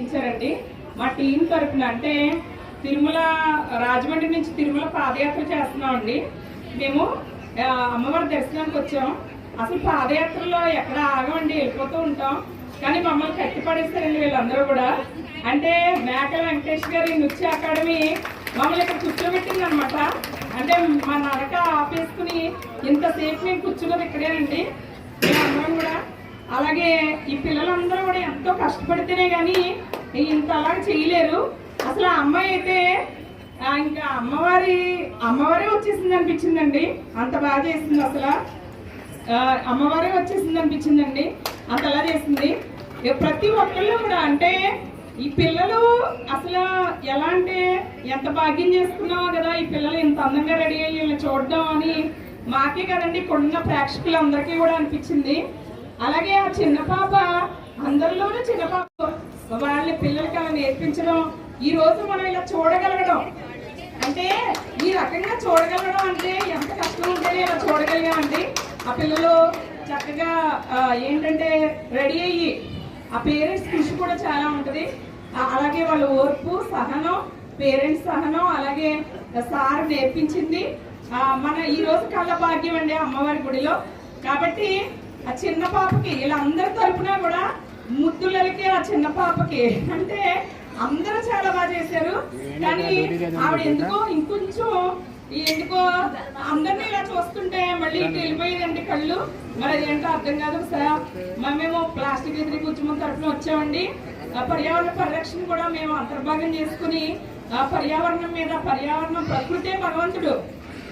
ఇచ్చారండి మా టీం తరఫున అంటే తిరుమల రాజమండ్రి నుంచి తిరుమల పాదయాత్ర చేస్తున్నామండి. మేము అమ్మవారి దర్శనానికి వచ్చాం. అసలు పాదయాత్రలో ఎక్కడ ఆగమండి వెళ్ళిపోతూ ఉంటాం. కానీ మమ్మల్ని కట్టిపడేస్తారండి వీళ్ళందరూ కూడా. అంటే మేకల వెంకటేష్ గారి నృత్య అకాడమీ మమ్మల్ని ఇక్కడ కూర్చోబెట్టింది అనమాట అంటే మా నడక ఆపేసుకుని ఇంతసేపు మేము కూర్చున్నది ఇక్కడేనండి. మేము కూడా అలాగే ఈ పిల్లలందరూ కూడా ఎంతో కష్టపడితేనే కానీ ఇంత అలాగ చేయలేరు. అసలు ఆ అమ్మాయి అయితే ఇంకా అమ్మవారి అమ్మవారే వచ్చేసింది అనిపించిందండి. అంత బాగా చేసింది అసలు. అమ్మవారే వచ్చేసింది అనిపించిందండి. అంతలా చేసింది. ప్రతి ఒక్కళ్ళు కూడా అంటే ఈ పిల్లలు అసలు ఎలా అంటే ఎంత భాగ్యం చేసుకున్నామో కదా ఈ పిల్లలు ఇంత అందంగా రెడీ అయ్యి చూడడం అని మాకే కదండి ఇక్కడున్న ప్రేక్షకులందరికీ కూడా అనిపించింది. అలాగే ఆ చిన్న పాప అందరిలోనూ చిన్న పాప. వాళ్ళ పిల్లలకి అలా నేర్పించడం ఈ రోజు మనం ఇలా చూడగలగడం. అంటే ఈ రకంగా చూడగలగడం అంటే ఎంత కష్టం ఉంటేనే ఇలా చూడగలిగామండి ఆ పిల్లలు చక్కగా ఏంటంటే రెడీ అయ్యి ఆ పేరెంట్స్ కృషి కూడా చాలా ఉంటుంది. అలాగే వాళ్ళ ఓర్పు సహనం పేరెంట్స్ సహనం అలాగే సార్ నేర్పించింది. మన ఈ రోజు కళ్ళ భాగ్యం అండి అమ్మవారి గుడిలో. కాబట్టి ఆ చిన్న పాపకి వీళ్ళందరి తరపున కూడా ముద్దులకి ఆ చిన్న పాపకి. అంటే అందరూ చాలా బాగా చేశారు. కానీ ఆవిడ ఎందుకో ఇంకొంచెం ఎందుకో అందరినీ ఇలా చూస్తుంటే మళ్ళీ ఇటు వెళ్ళిపోయేదండి కళ్ళు. మరి అదేంటో అర్థం కాదు సార్ మేము ప్లాస్టిక్ ఎదురు ఉద్యమం తరఫున వచ్చామండి. ఆ పర్యావరణ పరిరక్షణ కూడా మేము అంతర్భాగం చేసుకుని ఆ పర్యావరణం మీద పర్యావరణం ప్రకృతే భగవంతుడు.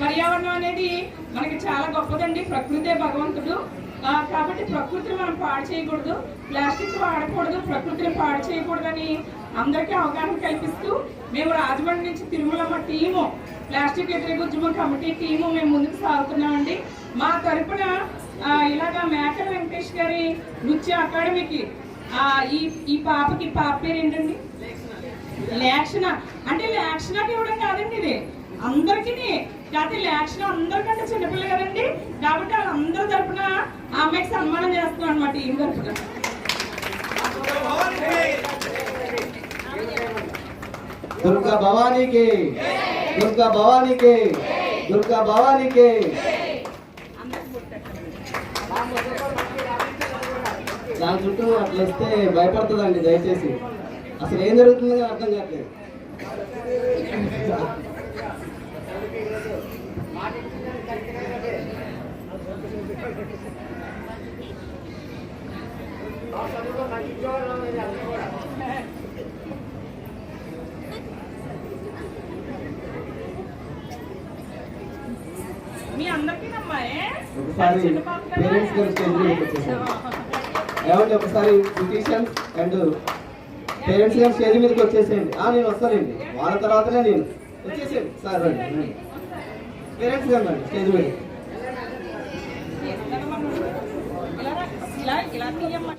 పర్యావరణం అనేది మనకి చాలా గొప్పదండి. ప్రకృతే భగవంతుడు. కాబట్టి ప్రకృతిని మనం పాడు చేయకూడదు ప్లాస్టిక్ వాడకూడదు ప్రకృతిని పాడు చేయకూడదని అందరికీ అవగాహన కల్పిస్తూ మేము రాజమండ్రి నుంచి తిరుమల మా టీము ప్లాస్టిక్ వ్యతిరేక ఉద్యమం కమిటీ టీము మేము ముందుకు సాగుతున్నామండి. మా తరఫున ఇలాగా మేకల వెంకటేష్ గారి నృత్య అకాడమీకి ఈ ఈ పాపకి పాప పేరు ఏంటండి? లేక్షణ. అంటే లేక్షణకి ఇవ్వడం కాదండి ఇది. అందరికీ కాకపోతే లేక్షణ అందరికంటే చిన్నపిల్ల కదండి కాబట్టి వాళ్ళందరి తరపున ఆ అమ్మాయికి సన్మానం చేస్తున్నాం అనమాట ఈ తరపున దుర్గా భవానీకి దుర్గా భవానీకి దుర్గా భవానీకి. దాని చుట్టూ అట్లా వస్తే భయపడుతుందండి దయచేసి. అసలు ఏం జరుగుతుందో అర్థం కావట్లేదు. మీ అందరికీ నమ్మాయే ఒకసారి పేరెంట్స్ గారు స్టేజ్ మీదకి వచ్చేసారు ఏమంటే ఒకసారి బ్యూటీషియన్స్ అండ్ పేరెంట్స్ గారు స్టేజ్ మీదకి వచ్చేసేయండి. ఆ నేను వస్తానండి. వాళ్ళ తర్వాతనే నేను వచ్చేసేయండి. సార్ రండి పేరెంట్స్ గారు రండి స్టేజ్ మీద ఇలా ఇలా